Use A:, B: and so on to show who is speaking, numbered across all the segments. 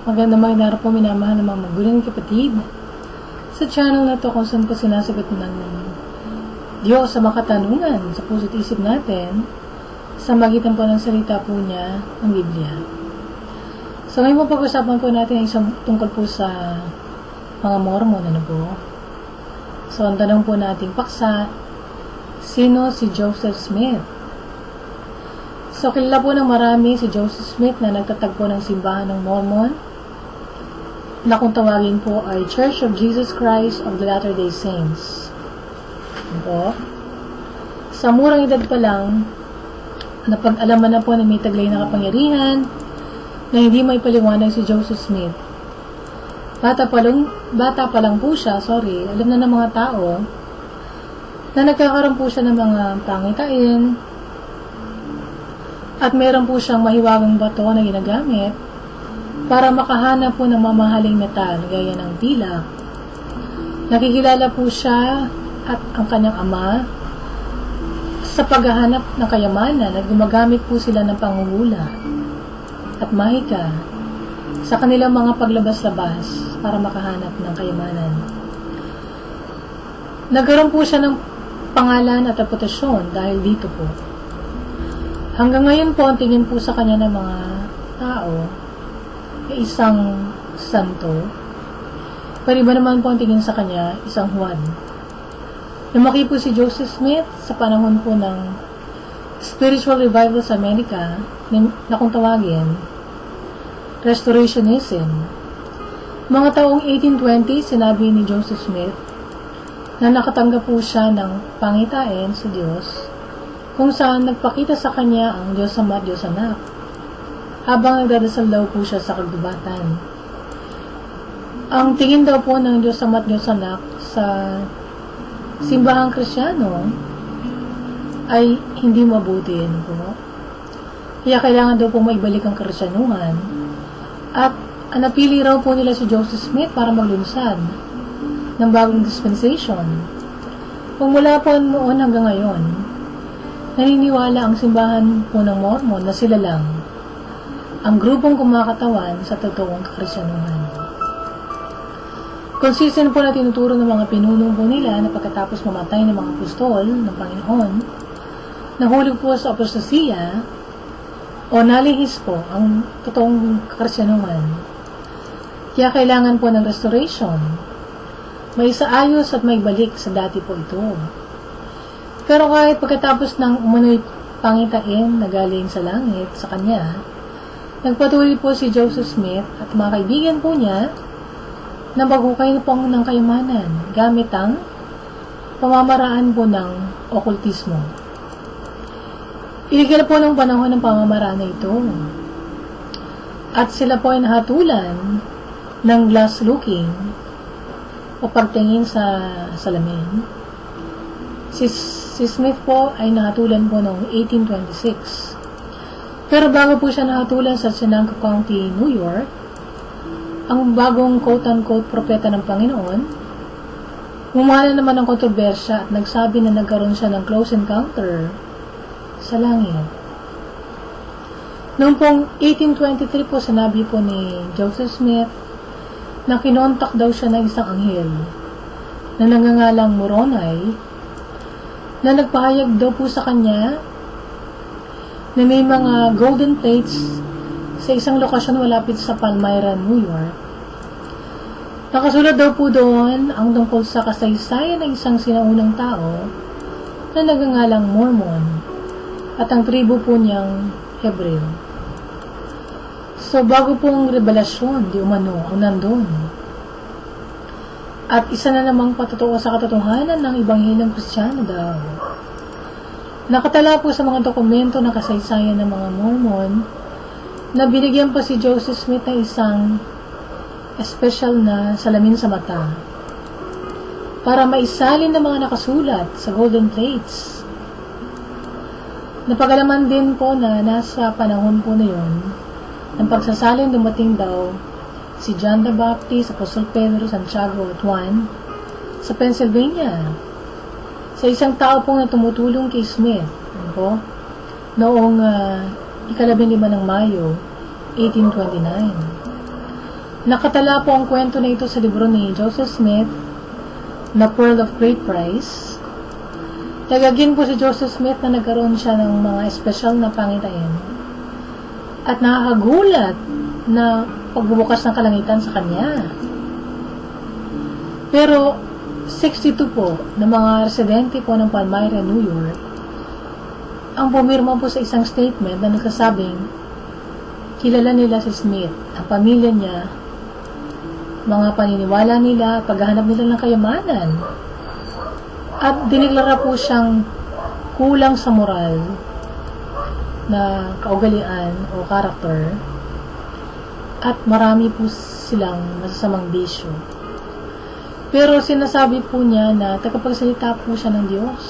A: Maganda magandang araw po minamahal ng mga magulang kapatid. Sa channel na to kung saan po sinasagot ng Diyos sa makatanungan sa puso't isip natin sa magitan po ng salita po niya ng Biblia. So ngayon po pag-usapan po natin ay isang tungkol po sa mga Mormon, ano po? So ang tanong po nating paksa, sino si Joseph Smith? So kilala po ng marami si Joseph Smith na nagtatagpo ng simbahan ng Mormon na kung tawagin po ay Church of Jesus Christ of the Latter-day Saints. Po? Sa murang edad pa lang, napag-alaman na po na may taglay na kapangyarihan na hindi may paliwanag si Joseph Smith. Bata pa lang, bata pa lang po siya, sorry, alam na ng mga tao na nagkakaroon po siya ng mga pangitain at meron po siyang mahiwagang bato na ginagamit para makahanap po ng mamahaling metal gaya ng tila. Nakikilala po siya at ang kanyang ama sa paghahanap ng kayamanan at gumagamit po sila ng pangungula at mahika sa kanilang mga paglabas-labas para makahanap ng kayamanan. Nagkaroon po siya ng pangalan at reputasyon dahil dito po. Hanggang ngayon po, ang tingin po sa kanya ng mga tao isang santo. Pero iba naman po ang tingin sa kanya, isang Juan. Lumaki po si Joseph Smith sa panahon po ng spiritual revival sa Amerika na kung tawagin, Restorationism. Mga taong 1820, sinabi ni Joseph Smith na nakatanggap po siya ng pangitain sa Diyos kung saan nagpakita sa kanya ang Diyos Ama Diyos Anak habang nagdadasal daw po siya sa kagubatan. Ang tingin daw po ng Diyos Ama at Diyos Anak sa simbahang krisyano ay hindi mabuti ano po. Kaya kailangan daw po maibalik ang krisyanuhan at napili raw po nila si Joseph Smith para maglunsad ng bagong dispensation. Kung mula po noon hanggang ngayon, naniniwala ang simbahan po ng Mormon na sila lang ang grupong kumakatawan sa totoong kakristyanuhan. Consistent po na tinuturo ng mga pinuno po nila na pagkatapos mamatay ng mga apostol ng Panginoon, nahulog po sa apostasiya o nalihis po ang totoong kakristyanuhan. Kaya kailangan po ng restoration. May isaayos at may balik sa dati po ito. Pero kahit pagkatapos ng umano'y pangitain na galing sa langit sa kanya, nagpatuloy po si Joseph Smith at mga kaibigan po niya na maghukay po ng kayamanan gamit ang pamamaraan po ng okultismo. Iligil po ng panahon ng pamamaraan na ito. At sila po ay nahatulan ng glass looking o pagtingin sa salamin. Si, si Smith po ay nahatulan po noong 1826. Pero bago po siya nahatulan sa Sinango County, New York, ang bagong quote-unquote propeta ng Panginoon, umala naman ng kontrobersya at nagsabi na nagkaroon siya ng close encounter sa langit. Noong pong 1823 po, sinabi po ni Joseph Smith na kinontak daw siya ng isang anghel na nangangalang Moronay na nagpahayag daw po sa kanya na may mga golden plates sa isang lokasyon malapit sa Palmyra, New York. Nakasulat daw po doon ang tungkol sa kasaysayan ng isang sinaunang tao na nagangalang Mormon at ang tribo po niyang Hebreo. So, bago pong revelasyon, di umano, ang nandun. At isa na namang patotoo sa katotohanan ng Ibanghelyong Kristiyano daw. Nakatala po sa mga dokumento ng kasaysayan ng mga Mormon na binigyan pa si Joseph Smith ng isang special na salamin sa mata para maisalin ng mga nakasulat sa golden plates. Napagalaman din po na nasa panahon po na yun, ng pagsasalin dumating daw si John the Baptist, Apostle Pedro, Santiago at Juan sa Pennsylvania sa isang tao pong tumutulong kay Smith ano po, noong uh, ikalabing lima ng Mayo, 1829. Nakatala po ang kwento na ito sa libro ni Joseph Smith na Pearl of Great Price. Tagagin po si Joseph Smith na nagkaroon siya ng mga espesyal na pangitain at nakakagulat na pagbubukas ng kalangitan sa kanya. Pero 62 po na mga residente po ng Palmyra, New York ang pumirma po sa isang statement na nagsasabing kilala nila si Smith, ang pamilya niya, mga paniniwala nila, paghahanap nila ng kayamanan. At dineklara po siyang kulang sa moral na kaugalian o karakter at marami po silang masasamang bisyo. Pero sinasabi po niya na tagapagsalita po siya ng Diyos.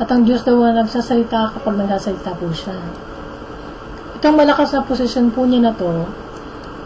A: At ang Diyos daw ang nagsasalita kapag nagsasalita po siya. Itong malakas na posisyon po niya na to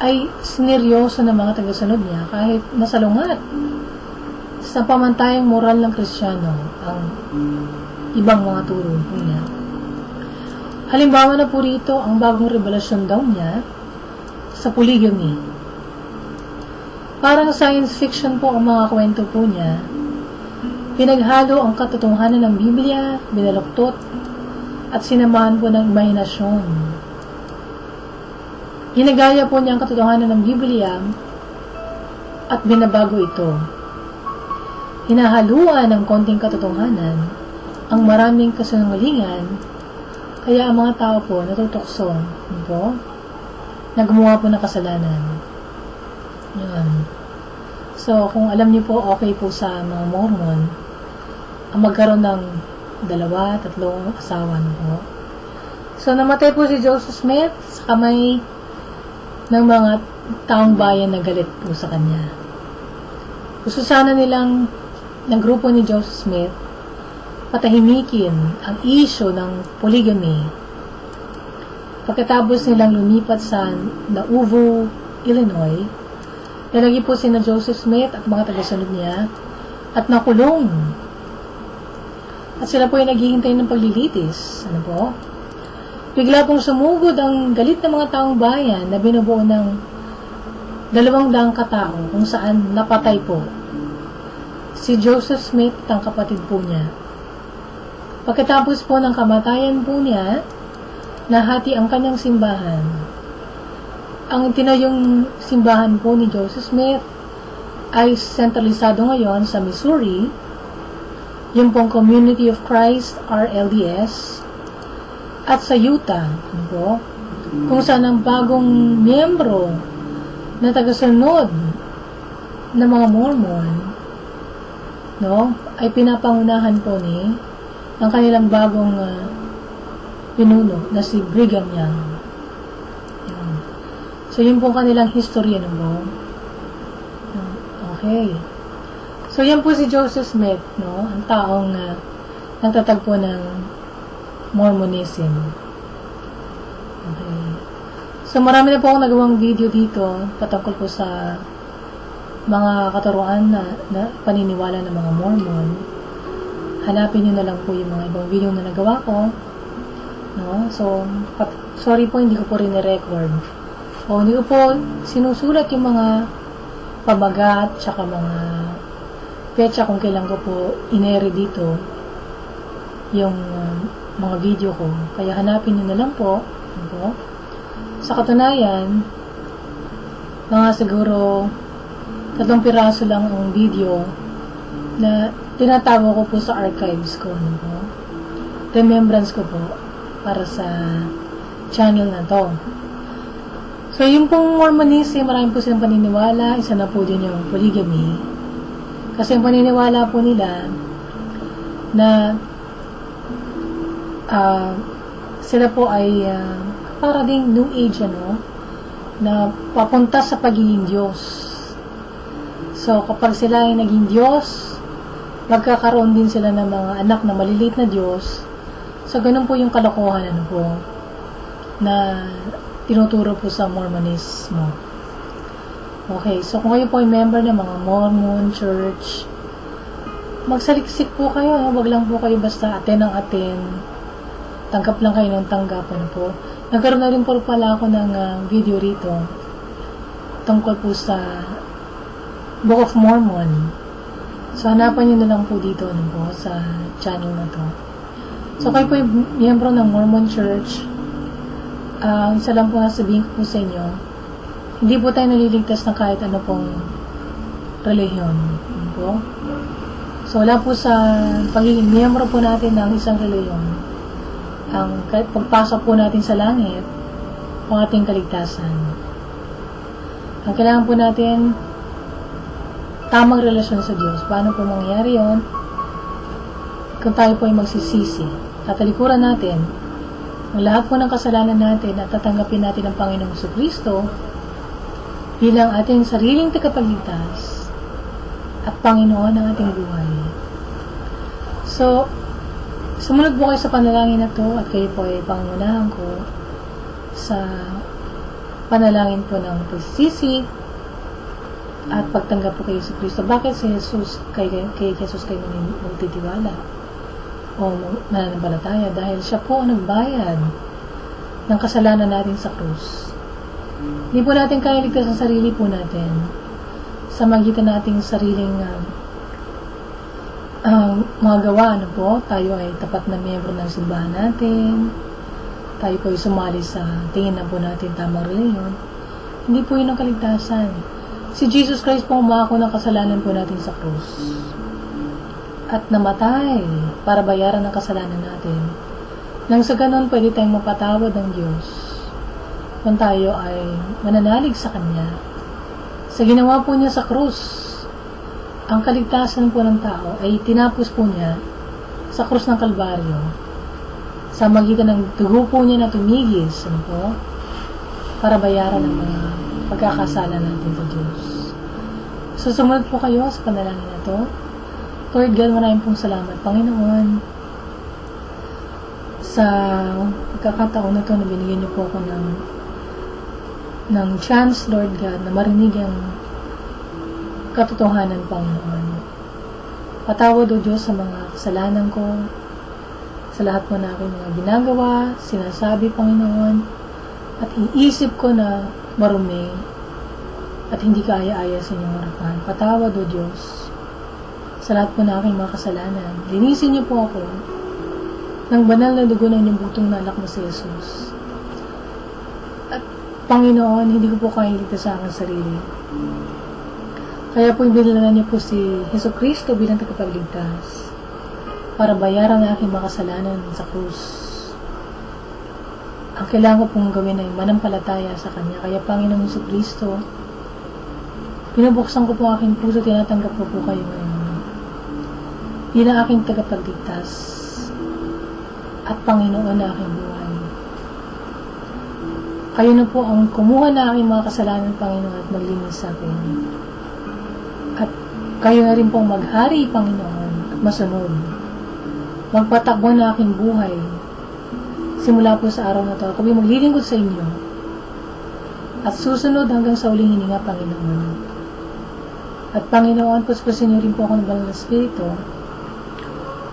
A: ay sineryoso ng mga tagasunod niya kahit nasalungat sa pamantayang moral ng Kristiyano ang ibang mga turo po niya. Halimbawa na po rito ang bagong revelasyon daw niya sa polygamy. Parang science fiction po ang mga kwento po niya. Pinaghalo ang katotohanan ng Biblia, binaluktot, at sinamahan po ng imahinasyon. Ginagaya po niya ang katotohanan ng Biblia at binabago ito. Hinahaluan ng konting katotohanan ang maraming kasinungalingan kaya ang mga tao po natutokso po, na gumawa po ng kasalanan. Yan. So, kung alam niyo po, okay po sa mga Mormon, ang magkaroon ng dalawa, tatlong asawa na po. So, namatay po si Joseph Smith sa kamay ng mga taong bayan na galit po sa kanya. Gusto sana nilang ng grupo ni Joseph Smith patahimikin ang isyo ng polygamy. Pagkatapos nilang lumipat sa Nauvoo, Illinois, nalagi po si na Joseph Smith at mga tagasunod niya at nakulong. At sila po ay naghihintay ng paglilitis. Ano po? Bigla pong sumugod ang galit ng mga taong bayan na binubuo ng dalawang daang katao kung saan napatay po si Joseph Smith at ang kapatid po niya. Pagkatapos po ng kamatayan po niya, nahati ang kanyang simbahan. Ang tinayong simbahan po ni Joseph Smith ay sentralisado ngayon sa Missouri, yung pong Community of Christ, RLDS, at sa Utah, ano po, kung saan ang bagong miyembro na tagasunod ng mga Mormon, no, ay pinapangunahan po ni ang kanilang bagong uh, pinuno na si Brigham Young. So, yun po kanilang history, ano po. Okay. So, yan po si Joseph Smith, no? Ang taong uh, nagtatagpo ng Mormonism. Okay. So, marami na po akong nagawang video dito patungkol po sa mga katuruan na, na paniniwala ng mga Mormon. Hanapin nyo na lang po yung mga ibang video na nagawa ko. No? So, sorry po, hindi ko po rin record O, hindi ko po sinusulat yung mga pamagat, tsaka mga petsa kung kailan ko po inere dito yung uh, mga video ko. Kaya hanapin nyo na lang po. Po? Sa katunayan, mga siguro tatlong piraso lang ang video na tinatago ko po sa archives ko. Po? Remembrance ko po para sa channel na to. So, yung pong Mormonism, marami po silang paniniwala. Isa na po din yung polygamy. Kasi yung paniniwala po nila na uh, sila po ay uh, para ding new age, ano, na papunta sa pagiging Diyos. So, kapag sila ay naging Diyos, magkakaroon din sila ng mga anak na maliliit na Diyos. So, ganun po yung kalokohan, ano po, na tinuturo po sa Mormonismo. Okay, so kung kayo po ay member ng mga Mormon Church, magsaliksik po kayo, no? wag lang po kayo basta aten ang aten, tanggap lang kayo ng tanggapan po. Nagkaroon na rin po pala ako ng uh, video rito tungkol po sa Book of Mormon. So, hanapan nyo na lang po dito ano po, sa channel na to. So, kayo po yung miyembro ng Mormon Church. Uh, isa lang po sabihin ko po sa inyo, hindi po tayo naliligtas ng kahit ano pong relihiyon. Po? So, wala po sa pagiging miyembro po natin ng isang relihiyon, ang pagpasok po natin sa langit, ang ating kaligtasan. Ang kailangan po natin, tamang relasyon sa Diyos. Paano po mangyayari yon? Kung tayo po ay magsisisi, tatalikuran natin ang lahat po ng kasalanan natin at tatanggapin natin ang Panginoong Kristo bilang ating sariling tagapagligtas at Panginoon ng ating buhay. So, sumunod po kayo sa panalangin na to at kayo po ay pangunahan ko sa panalangin po ng pagsisisi at pagtanggap po kay Jesus Kristo. Bakit si Jesus, kay, kay Jesus kayo magtitiwala o mananampalataya? Dahil siya po ang nagbayad ng kasalanan natin sa krus. Hindi po natin kaya ligtas sa sarili po natin sa magitan nating sariling uh, uh, mga gawa, ano po, tayo ay tapat na miyembro ng simbahan natin, tayo po ay sumali sa tingin na po natin tamang reliyon, hindi po yun ang kaligtasan. Si Jesus Christ po umako ng kasalanan po natin sa krus. At namatay para bayaran ang kasalanan natin. Nang sa ganon, pwede tayong mapatawad ng Diyos kung tayo ay mananalig sa Kanya. Sa ginawa po niya sa krus, ang kaligtasan po ng tao ay tinapos po niya sa krus ng Kalbaryo sa magitan ng dugo po niya na tumigis ano po, para bayaran ang mga pagkakasala natin sa Diyos. So, sumunod po kayo sa panalangin na to. Lord God, maraming pong salamat, Panginoon, sa pagkakataon na to na binigyan niyo po ako ng ng chance, Lord God, na marinig ang katotohanan, Panginoon. Patawad o Diyos sa mga kasalanan ko, sa lahat po na aking mga ginagawa, sinasabi, Panginoon, at iisip ko na marumi at hindi kaaya-aya sa inyong harapan. Patawad o Diyos sa lahat po na aking mga kasalanan. Linisin niyo po ako ng banal na dugo ng inyong butong na anak mo si Jesus. At Panginoon, hindi ko po kaya ligtas sa aking sarili. Kaya po ibinala niyo po si Heso Kristo bilang tagapagligtas para bayaran ang aking mga kasalanan sa krus ang kailangan ko pong gawin ay manampalataya sa Kanya. Kaya Panginoon sa Kristo, pinubuksan ko po aking puso, tinatanggap ko po kayo ngayon. Bilang aking tagapagligtas at Panginoon na aking buhay. Kayo na po ang kumuha na aking mga kasalanan, Panginoon, at maglinis sa akin. At kayo na rin pong maghari, Panginoon, at masunod. Magpatakbo na aking buhay simula po sa araw na to, ako maglilingkod sa inyo at susunod hanggang sa uling hininga, Panginoon. At Panginoon, puspusin niyo rin po ako ng banal na spirito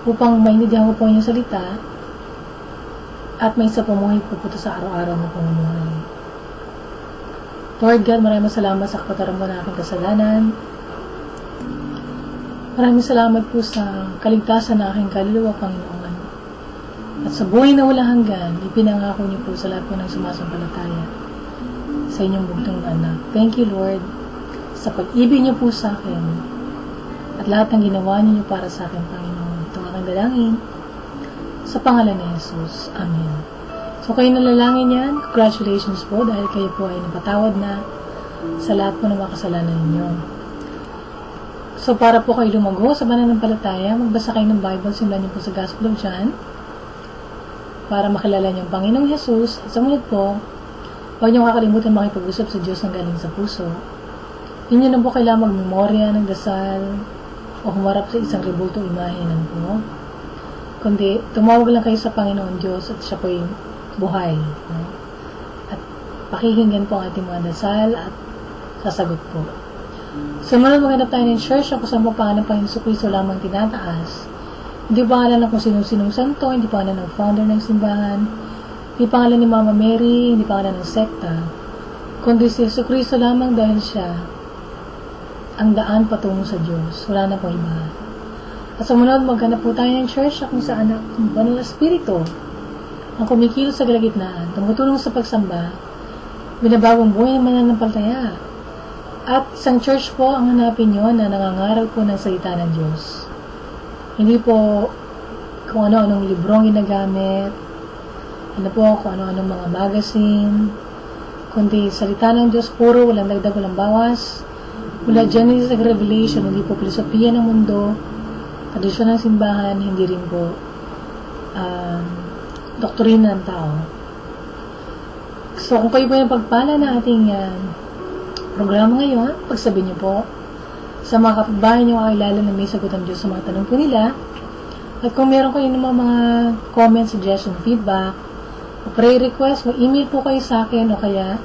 A: upang maintindihan ko po inyong salita at may isa pumuhay po po sa araw-araw na pamumuhay. Lord God, maraming salamat sa kapataran mo na aking kasalanan. Maraming salamat po sa kaligtasan na aking kaluluwa, Panginoon. At sa buhay na wala hanggan, ipinangako niyo po sa lahat po ng sumasampalataya sa inyong bugtong anak. Thank you, Lord, sa pag-ibig niyo po sa akin at lahat ng ginawa niyo para sa akin, Panginoon. Dalangin sa pangalan ni Jesus. Amen. So, kayo nalalangin yan. Congratulations po dahil kayo po ay napatawad na sa lahat po ng mga kasalanan ninyo. So, para po kayo lumago sa pananampalataya, magbasa kayo ng Bible, simulan niyo po sa Gospel of John, para makilala niyo ang Panginoong Jesus at sumunod po, huwag niyo kakalimutan makipag-usap sa Diyos ng galing sa puso. Hindi na po kailangan magmemorya ng dasal o humarap sa isang rebulto imahe ng po. Kundi, tumawag lang kayo sa Panginoon Diyos at siya po yung buhay. No? At pakikinggan po ang ating mga dasal at sasagot po. Sumunod maghanap tayo ng church ako sa pangalan ng Panginoon Kristo lamang tinataas hindi pangalan ng kung sino-sinong santo, hindi pangalan ng founder ng simbahan, hindi pangalan ni Mama Mary, hindi pangalan ng sekta. kundi si Yesu Cristo lamang dahil siya ang daan patungo sa Diyos. Wala na po iba. At sumunod, maghanap po tayo ng church na kung saan ang banal na spirito ang kumikilos sa kalagitnaan, tumutulong sa pagsamba, binabagong buhay ng mananampalataya. At isang church po ang hanapin nyo na nangangaral po ng salita ng Diyos. Hindi po kung ano-anong librong ginagamit, ano po, kung ano-anong mga magazine, kundi salita ng Diyos puro, walang dagdag, walang bawas. Mula Genesis at Revelation, hindi po filosofiya ng mundo, tradisyon ng simbahan, hindi rin po um, doktrina ng tao. So, kung kayo po yung pagpala na ating uh, programa ngayon, pagsabihin niyo po sa mga kapitbahay niyo kakilala na may sagot ang Diyos sa mga tanong po nila. At kung meron kayo ng mga comment, suggestion, feedback, o prayer request, o email po kayo sa akin o kaya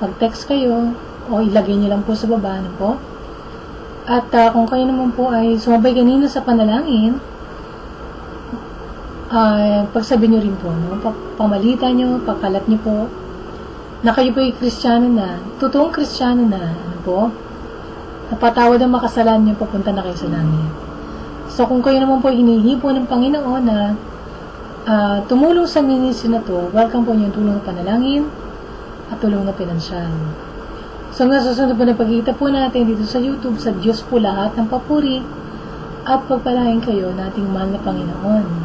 A: mag-text kayo o ilagay niyo lang po sa baba ano po. At uh, kung kayo naman po ay sumabay kanina sa panalangin, uh, pagsabi nyo rin po, no? pamalita nyo, pakalat nyo po, na kayo po ay kristyano na, totoong kristyano na, ano po, napatawad ang makasalan nyo, papunta na kayo sa langit. So, kung kayo naman po hinihipo ng Panginoon na uh, tumulong sa ministry na to, welcome po yung tulong ng panalangin at tulong na pinansyal. So, nga susunod po na pagkita po natin dito sa YouTube, sa Diyos po lahat ng papuri at pagpalain kayo nating mahal na Panginoon.